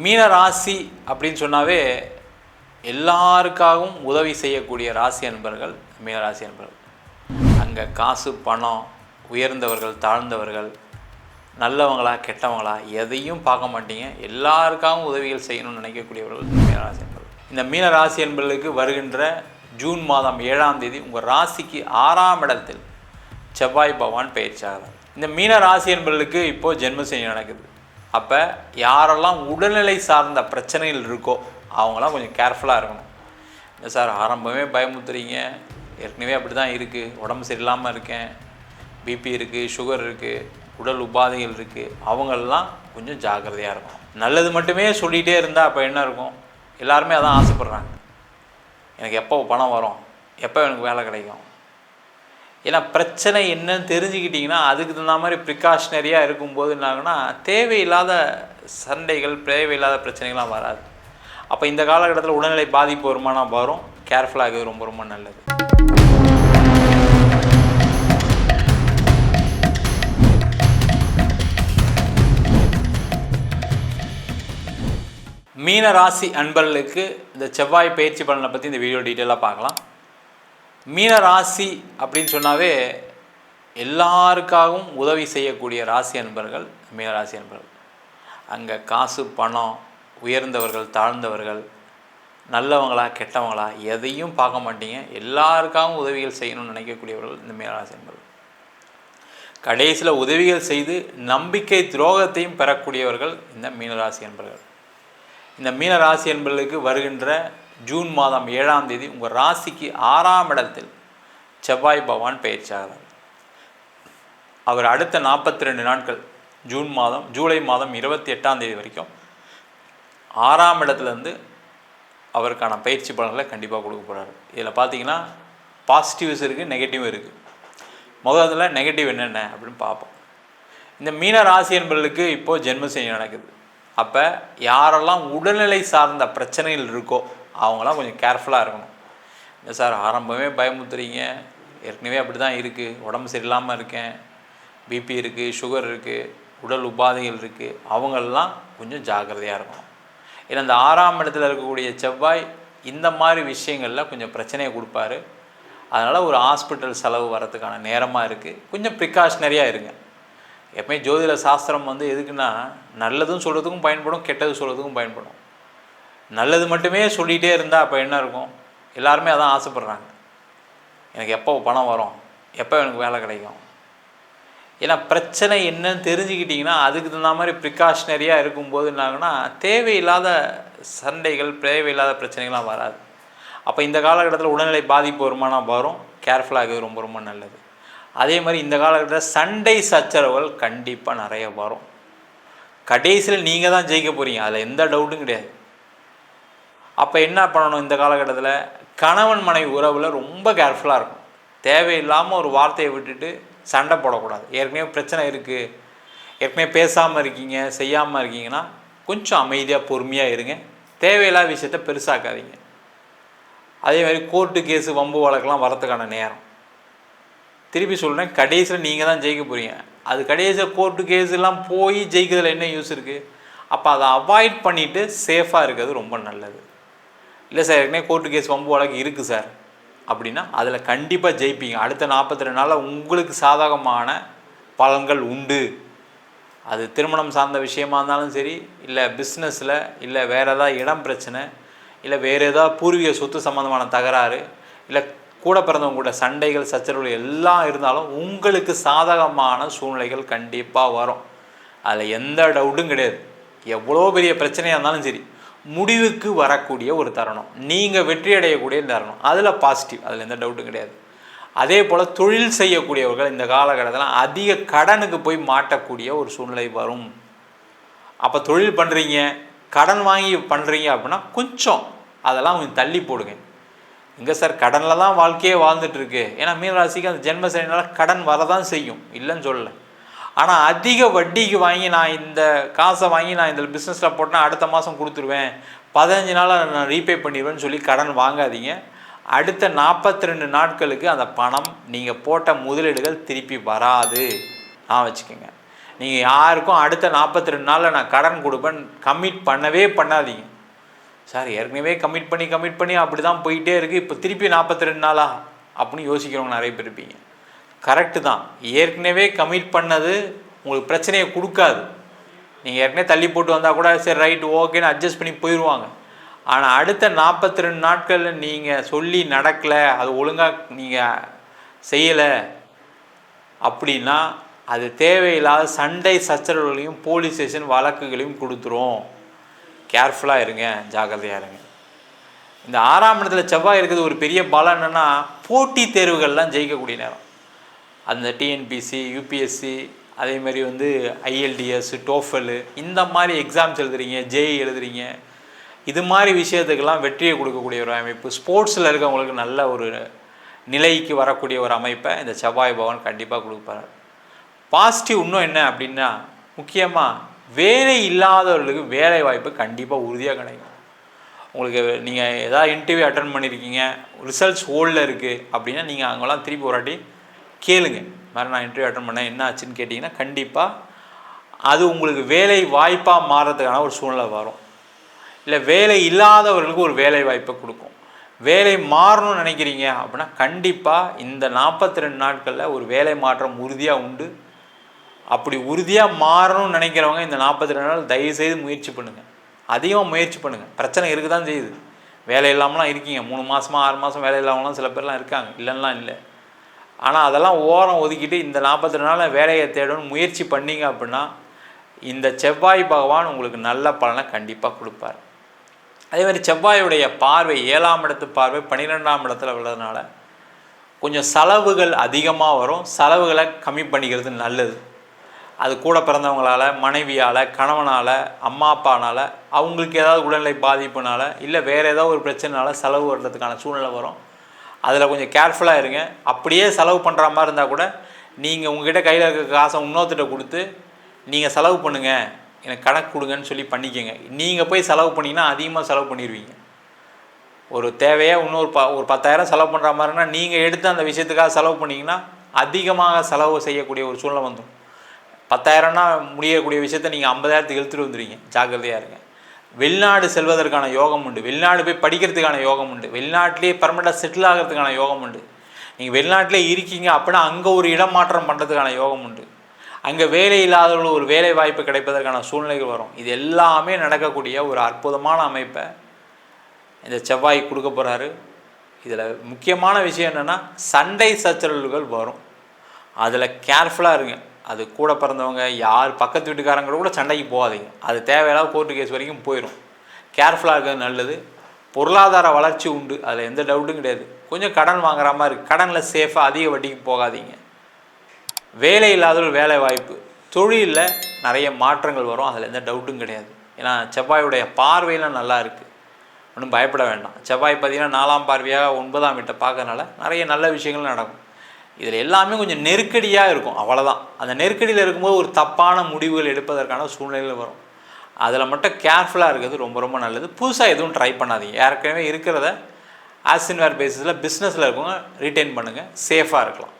மீன ராசி அப்படின்னு சொன்னாவே எல்லாருக்காகவும் உதவி செய்யக்கூடிய ராசி அன்பர்கள் மீனராசி அன்பர்கள். அங்கே காசு பணம் உயர்ந்தவர்கள் தாழ்ந்தவர்கள் நல்லவங்களா கெட்டவங்களா எதையும் பார்க்க மாட்டீங்க. எல்லாருக்காகவும் உதவிகள் செய்யணும்னு நினைக்கக்கூடியவர்கள் மீனராசி அன்பர்கள். இந்த மீனராசி அன்பர்களுக்கு வருகின்ற ஜூன் மாதம் ஏழாம் தேதி உங்கள் ராசிக்கு ஆறாம் இடத்தில் செவ்வாய் பகவான் பயிற்சியாகிறார் இந்த மீன ராசி அன்பர்களுக்கு இப்போது ஜென்மசனி நடக்குது. அப்போ யாரெல்லாம் உடல்நிலை சார்ந்த பிரச்சனைகள் இருக்கோ அவங்களாம் கொஞ்சம் கேர்ஃபுல்லாக இருக்கணும். இல்லை சார் ஆரம்பமே பயமுத்துறீங்க ஏற்கனவே அப்படி தான் இருக்குது உடம்பு சரியில்லாமல் இருக்கேன். பிபி இருக்குது சுகர் இருக்குது உடல் உபாதைகள் இருக்குது அவங்களெல்லாம் கொஞ்சம் ஜாக்கிரதையாக இருக்கும் நல்லது மட்டுமே சொல்லிகிட்டே இருந்தால் அப்போ என்ன இருக்கும்? எல்லாருமே அதான் ஆசைப்பட்றாங்க. எனக்கு எப்போ பணம் வரும்? எப்போ எனக்கு வேலை கிடைக்கும்? ஏன்னா பிரச்சனை என்னன்னு தெரிஞ்சுக்கிட்டிங்கன்னா அதுக்கு தகுந்த மாதிரி ப்ரிகாஷ்னரியாக இருக்கும்போது என்ன தேவையில்லாத சண்டைகள் தேவையில்லாத பிரச்சனைகள்லாம் வராது. அப்போ இந்த காலகட்டத்தில் உடல்நிலை பாதிப்பு வருமானா வரும். கேர்ஃபுல்லாக ரொம்ப ரொம்ப நல்லது. மீன ராசி அன்பர்களுக்கு இந்த செவ்வாய் பயிற்சி பலனை பற்றி இந்த வீடியோ டீட்டெயிலாக பார்க்கலாம். மீன ராசி அப்படின்னு சொன்னாவே எல்லாருக்காகவும் உதவி செய்யக்கூடிய ராசி அன்பர்கள் மீன ராசி அன்பர்கள். அங்கே காசு பணம் உயர்ந்தவர்கள் தாழ்ந்தவர்கள் நல்லவங்களா கெட்டவங்களா எதையும் பார்க்க மாட்டீங்க. எல்லாருக்காகவும் உதவிகள் செய்யணும்னு நினைக்கக்கூடியவர்கள் இந்த மீனராசி அன்பர்கள். கடைசியில் உதவிகள் செய்து நம்பிக்கை துரோகத்தையும் பெறக்கூடியவர்கள் இந்த மீனராசி அன்பர்கள். இந்த மீனராசி என்பர்களுக்கு வருகின்ற ஜூன் மாதம் ஏழாம் தேதி உங்கள் ராசிக்கு ஆறாம் இடத்தில் செவ்வாய் பகவான் பயிற்சியாகிறார் அவர் அடுத்த நாற்பத்தி ரெண்டு நாட்கள் ஜூன் மாதம் ஜூலை மாதம் இருபத்தி எட்டாம் தேதி வரைக்கும் ஆறாம் இடத்துலேருந்து அவருக்கான பயிற்சி பலன்களை கண்டிப்பாக கொடுக்க போகிறாரு இதில் பார்த்தீங்கன்னா பாசிட்டிவ்ஸ் இருக்குது நெகட்டிவும் இருக்குது முதல்ல நெகட்டிவ் என்னென்ன அப்படின்னு பார்ப்போம். இந்த மீன ராசி என்பவர்களுக்கு இப்போது ஜென்மசனி நடக்குது. அப்போ யாரெல்லாம் உடல்நிலை சார்ந்த பிரச்சனைகள் இருக்கோ அவங்களாம் கொஞ்சம் கேர்ஃபுல்லாக இருக்கணும். இல்லை சார் ஆரம்பமே பயமுத்துறீங்க ஏற்கனவே அப்படி தான் இருக்குது உடம்பு சரியில்லாமல் இருக்கேன். பிபி இருக்குது சுகர் இருக்குது உடல் உபாதைகள் இருக்குது அவங்களெல்லாம் கொஞ்சம் ஜாக்கிரதையாக இருக்கணும். ஏன்னா இந்த ஆறாம் இடத்துல இருக்கக்கூடிய செவ்வாய் இந்த மாதிரி விஷயங்களில் கொஞ்சம் பிரச்சனையை கொடுப்பாரு. அதனால் ஒரு ஹாஸ்பிட்டல் செலவு வரதுக்கான நேரமாக இருக்குது கொஞ்சம் ப்ரிகாஷ்னரியாக இருங்க. எப்பவுமே ஜோதிட சாஸ்திரம் வந்து எதுக்குன்னா நல்லதும் சொல்கிறதுக்கும் பயன்படும் கெட்டது சொல்கிறதுக்கும் பயன்படும். நல்லது மட்டுமே சொல்லிகிட்டே இருந்தால் அப்போ என்ன இருக்கும்? எல்லாருமே அதான் ஆசைப்பட்றாங்க. எனக்கு எப்போ பணம் வரும்? எப்போ எனக்கு வேலை கிடைக்கும்? ஏன்னா பிரச்சனை என்னன்னு தெரிஞ்சுக்கிட்டிங்கன்னா அதுக்கு தகுந்த மாதிரி ப்ரிகாஷ்னரியாக இருக்கும்போது என்னாங்கன்னா தேவையில்லாத சண்டைகள் தேவையில்லாத பிரச்சனைகள்லாம் வராது. அப்போ இந்த காலகட்டத்தில் உடல்நிலை பாதிப்பு வருமானா வரும். கேர்ஃபுல்லாக இருக்கிறது ரொம்ப ரொம்ப நல்லது. அதே மாதிரி இந்த காலகட்டத்தில் சண்டை சச்சரவுகள் கண்டிப்பாக நிறைய வரும். கடைசியில் நீங்கள் தான் ஜெயிக்க போகிறீங்க அதில் எந்த டவுட்டும் கிடையாது. அப்போ என்ன பண்ணணும் இந்த காலகட்டத்தில்? கணவன் மனைவி உறவில் ரொம்ப கேர்ஃபுல்லாக இருக்கும். தேவையில்லாமல் ஒரு வார்த்தையை விட்டுட்டு சண்டை போடக்கூடாது. ஏற்கனவே பிரச்சனை இருக்குது ஏற்கனவே பேசாமல் இருக்கீங்க செய்யாமல் இருக்கீங்கன்னா கொஞ்சம் அமைதியாக பொறுமையாக இருங்க. தேவையில்லாத விஷயத்த பெருசாக்காதீங்க. அதே மாதிரி கோர்ட்டு கேஸு வம்பு வழக்கெல்லாம் வரத்துக்கான நேரம். திருப்பி சொல்கிறேன் கடைசியில் நீங்கள் தான் ஜெயிக்க போகிறீங்க அது கடைசியில் கோர்ட்டு கேஸுலாம் போய் ஜெயிக்கிறதுல என்ன யூஸ் இருக்குது அப்போ அதை அவாய்ட் பண்ணிவிட்டு சேஃபாக இருக்கிறது ரொம்ப நல்லது. இல்லை சார் ஏற்கனவே கோர்ட்டு கேஸ் வம்பு வழக்கு இருக்குது சார். அப்படின்னா அதில் கண்டிப்பாக ஜெயிப்பீங்க. அடுத்த நாற்பத்தி ரெண்டு நாளில் உங்களுக்கு சாதகமான பலன்கள் உண்டு. அது திருமணம் சார்ந்த விஷயமா இருந்தாலும் சரி இல்லை பிஸ்னஸில் இல்லை வேறு ஏதாவது இடம் பிரச்சனை இல்லை வேறு ஏதாவது பூர்வீக சொத்து சம்மந்தமான தகராறு இல்லை கூட பிறந்தவங்க கூட சண்டைகள் சச்சரவுகள் எல்லாம் இருந்தாலும் உங்களுக்கு சாதகமான சூழ்நிலைகள் கண்டிப்பாக வரும். அதில் எந்த டவுட்டும் கிடையாது. எவ்வளோ பெரிய பிரச்சனையாக இருந்தாலும் சரி. முடிவுக்கு வரக்கூடிய ஒரு தருணம். நீங்கள் வெற்றி அடையக்கூடிய தருணம். அதில் பாசிட்டிவ் அதில் எந்த டவுட்டும் கிடையாது. அதே போல் தொழில் செய்யக்கூடியவர்கள் இந்த காலகட்டத்தில் அதிக கடனுக்கு போய் மாட்டக்கூடிய ஒரு சூழ்நிலை வரும். அப்போ தொழில் பண்ணுறீங்க கடன் வாங்கி பண்ணுறீங்க அப்படின்னா கொஞ்சம் அதெல்லாம் கொஞ்சம் தள்ளி போடுங்க. எங்கே சார் கடனில் தான் வாழ்க்கையே வாழ்ந்துட்டுருக்கு ஏன்னா மீனராசிக்கு அந்த ஜென்ம சனினால கடன் வரதான் செய்யும். இல்லைன்னு சொல்லலை. ஆனால் அதிக வட்டிக்கு வாங்கி நான் இந்த காசை வாங்கி நான் இந்த பிஸ்னஸில் போட்டேன்னா அடுத்த மாதம் கொடுத்துருவேன். பதினஞ்சு நாளாக நான் ரீபே பண்ணிடுவேன்னு சொல்லி கடன் வாங்காதீங்க. அடுத்த நாற்பத்தி ரெண்டு நாட்களுக்கு அந்த பணம் நீங்கள் போட்ட முதலீடுகள் திருப்பி வராது. நான் வச்சுக்கோங்க. நீங்கள் யாருக்கும் அடுத்த நாற்பத்தி ரெண்டு நாளில் நான் கடன் கொடுப்பேன் கம்மிட் பண்ணவே பண்ணாதீங்க. சார் ஏற்கனவே கமிட் பண்ணி கமிட் பண்ணி அப்படி தான் போயிட்டே இருக்குது இப்போ திருப்பி நாற்பத்தி ரெண்டு நாளா? அப்படின்னு யோசிக்கிறவங்க நிறைய பேர் இருப்பீங்க. கரெக்டு தான். ஏற்கனவே கமிட் பண்ணது உங்களுக்கு பிரச்சனையை கொடுக்காது. நீங்கள் ஏற்கனவே தள்ளி போட்டு வந்தால் கூட சரி ரைட் ஓகேன்னு அட்ஜஸ்ட் பண்ணி போயிடுவாங்க ஆனால் அடுத்த நாற்பத்தி ரெண்டு நாட்களில் நீங்கள் சொல்லி நடக்கலை அது ஒழுங்காக நீங்கள் செய்யலை அப்படின்னா அது தேவையில்லாத சண்டை சச்சரவுகளையும் போலீஸ் ஸ்டேஷன் வழக்குகளையும் கொடுத்துரும். கேர்ஃபுல்லாக இருங்க ஜாக்கிரதையாக இருங்க. இந்த ஆறாம் இடத்துல செவ்வாய் இருக்கிறது ஒரு பெரிய பலம் என்னென்னா போட்டித் தேர்வுகள்லாம் ஜெயிக்கக்கூடிய நேரம். அந்த டிஎன்பிசி யூபிஎஸ்சி அதே மாதிரி வந்து ஐஎல்டிஎஸ் டோஃபலு இந்த மாதிரி எக்ஸாம்ஸ் எழுதுறீங்க ஜேஇ எழுதுறீங்க இது மாதிரி விஷயத்துக்கெல்லாம் வெற்றியை கொடுக்கக்கூடிய ஒரு அமைப்பு. ஸ்போர்ட்ஸில் இருக்கவங்களுக்கு நல்ல ஒரு நிலைக்கு வரக்கூடிய ஒரு அமைப்பை இந்த செவ்வாய் பவன் கண்டிப்பாக கொடுப்பாரு. பாசிட்டிவ் இன்னும் என்ன அப்படின்னா முக்கியமாக வேலை இல்லாதவர்களுக்கு வேலை வாய்ப்பு கண்டிப்பாக உறுதியாக கிடைக்கும். உங்களுக்கு நீங்கள் ஏதாவது இன்டர்வியூ அட்டன் பண்ணியிருக்கீங்க ரிசல்ட்ஸ் ஹோல்டில் இருக்குது அப்படின்னா நீங்கள் அங்கெல்லாம் திருப்பி ஒரு வாட்டி கேளுங்க. மாதிரி நான் இன்டர்வியூ அட்டன் பண்ணேன். என்ன ஆச்சுன்னு கேட்டிங்கன்னா கண்டிப்பாக அது உங்களுக்கு வேலை வாய்ப்பாக மாறுறதுக்கான ஒரு சூழ்நிலை வரும். இல்லை வேலை இல்லாதவர்களுக்கு ஒரு வேலை வாய்ப்பை கொடுக்கும். வேலை மாறணும்னு நினைக்கிறீங்க அப்படின்னா கண்டிப்பாக இந்த நாற்பத்தி ரெண்டு நாட்களில் ஒரு வேலை மாற்றம் உறுதியாக உண்டு. அப்படி உறுதியாக மாறணும்னு நினைக்கிறவங்க இந்த நாற்பத்தி ரெண்டு நாள் தயவுசெய்து முயற்சி பண்ணுங்கள் அதிகமாக முயற்சி பண்ணுங்கள் பிரச்சனை இருக்க தான் செய்யுது. வேலை இல்லாமலாம் இருக்கீங்க. மூணு மாதமாக ஆறு மாதம் வேலை இல்லாமலாம் சில பேர்லாம் இருக்காங்க. இல்லைன்னா இல்லை. ஆனால் அதெல்லாம் ஓரம் ஒதுக்கிட்டு இந்த நாற்பத்தி ரெண்டு வேலையை தேடணும்னு முயற்சி பண்ணீங்க அப்படின்னா இந்த செவ்வாய் பகவான் உங்களுக்கு நல்ல பலனை கண்டிப்பாக கொடுப்பார். அதே மாதிரி செவ்வாயுடைய பார்வை ஏழாம் இடத்து பார்வை பன்னிரெண்டாம் இடத்துல உள்ளதுனால கொஞ்சம் செலவுகள் அதிகமாக வரும். செலவுகளை கம்மி பண்ணிக்கிறது நல்லது. அது கூட பிறந்தவங்களால் மனைவியால் கணவனால் அம்மா அப்பானால் அவங்களுக்கு ஏதாவது உடல்நிலை பாதிப்புனால இல்லை வேறு ஏதாவது ஒரு பிரச்சனைனால செலவு வர்றதுக்கான சூழ்நிலை வரும். அதில் கொஞ்சம் கேர்ஃபுல்லாக இருங்க. அப்படியே செலவு பண்ணுற மாதிரி இருந்தால் கூட நீங்கள் உங்ககிட்ட கையில் இருக்க காசை இன்னொருத்திட்ட கொடுத்து நீங்கள் செலவு பண்ணுங்கள் எனக்கு கணக்கு கொடுங்கன்னு சொல்லி பண்ணிக்கோங்க. நீங்கள் போய் செலவு பண்ணிங்கன்னா அதிகமாக செலவு பண்ணிடுவீங்க. ஒரு தேவையாக இன்னொரு ப ஒரு பத்தாயிரம் செலவு பண்ணுற மாதிரினா நீங்கள் எடுத்து அந்த விஷயத்துக்காக செலவு பண்ணிங்கன்னா அதிகமாக செலவு செய்யக்கூடிய ஒரு சூழ்நிலை வந்துடும். பத்தாயிரம்னா முடியக்கூடிய விஷயத்த நீங்கள் ஐம்பதாயிரத்துக்கு இழுத்துட்டு வந்துடுவீங்க ஜாக்கிரதையாக இருங்க. வெளிநாடு செல்வதற்கான யோகம் உண்டு. வெளிநாடு போய் படிக்கிறதுக்கான யோகம் உண்டு. வெளிநாட்டிலேயே பர்மனெண்ட்டாக செட்டில் ஆகிறதுக்கான யோகம் உண்டு. நீங்கள் வெளிநாட்டிலே இருக்கீங்க அப்படின்னா அங்கே ஒரு இடம் மாற்றம் பண்ணுறதுக்கான யோகம் உண்டு. அங்கே வேலை இல்லாதவர்கள் ஒரு வேலை வாய்ப்பு கிடைப்பதற்கான சூழ்நிலைகள் வரும். இது எல்லாமே நடக்கக்கூடிய ஒரு அற்புதமான அமைப்பை இந்த செவ்வாய் கொடுக்க போகிறாரு இதில் முக்கியமான விஷயம் என்னென்னா சண்டை சச்சரவுகள் வரும். அதில் கேர்ஃபுல்லாக இருங்க. அது கூட பிறந்தவங்க யார் பக்கத்து வீட்டுக்காரங்க கூட சண்டைக்கு போகாதீங்க. அது தேவையில்லாத கோர்ட்டு கேஸ் வரைக்கும் போயிடும் கேர்ஃபுல்லாக இருக்கிறது நல்லது. பொருளாதார வளர்ச்சி உண்டு. அதில் எந்த டவுட்டும் கிடையாது. கொஞ்சம் கடன் வாங்குற மாதிரி இருக்குது கடனில் சேஃபாக அதிக வட்டிக்கு போகாதீங்க. வேலை இல்லாதவர்கள் வேலை வாய்ப்பு. தொழிலில் நிறைய மாற்றங்கள் வரும். அதில் எந்த டவுட்டும் கிடையாது. ஏன்னா செவ்வாயுடைய பார்வையெல்லாம் நல்லா இருக்குது ஒன்றும் பயப்பட வேண்டாம். செவ்வாய் பார்த்தீங்கன்னா நாலாம் பார்வையாக ஒன்பதாம் வீட்டை பார்க்கறனால நிறைய நல்ல விஷயங்கள் நடக்கும். இதில் எல்லாமே கொஞ்சம் நெருக்கடியாக இருக்கும் அவ்வளோதான் அந்த நெருக்கடியில் இருக்கும்போது ஒரு தப்பான முடிவுகள் எடுப்பதற்கான சூழ்நிலைகள் வரும். அதில் மட்டும் கேர்ஃபுல்லாக இருக்கிறது ரொம்ப ரொம்ப நல்லது. புதுசாக எதுவும் ட்ரை பண்ணாதீங்க. ஏற்கனவே இருக்கிறத ஆசின்வேர் பேசிஸில் பிஸ்னஸில் இருக்கவங்க ரிட்டைன் பண்ணுங்கள் சேஃபாக இருக்கலாம்.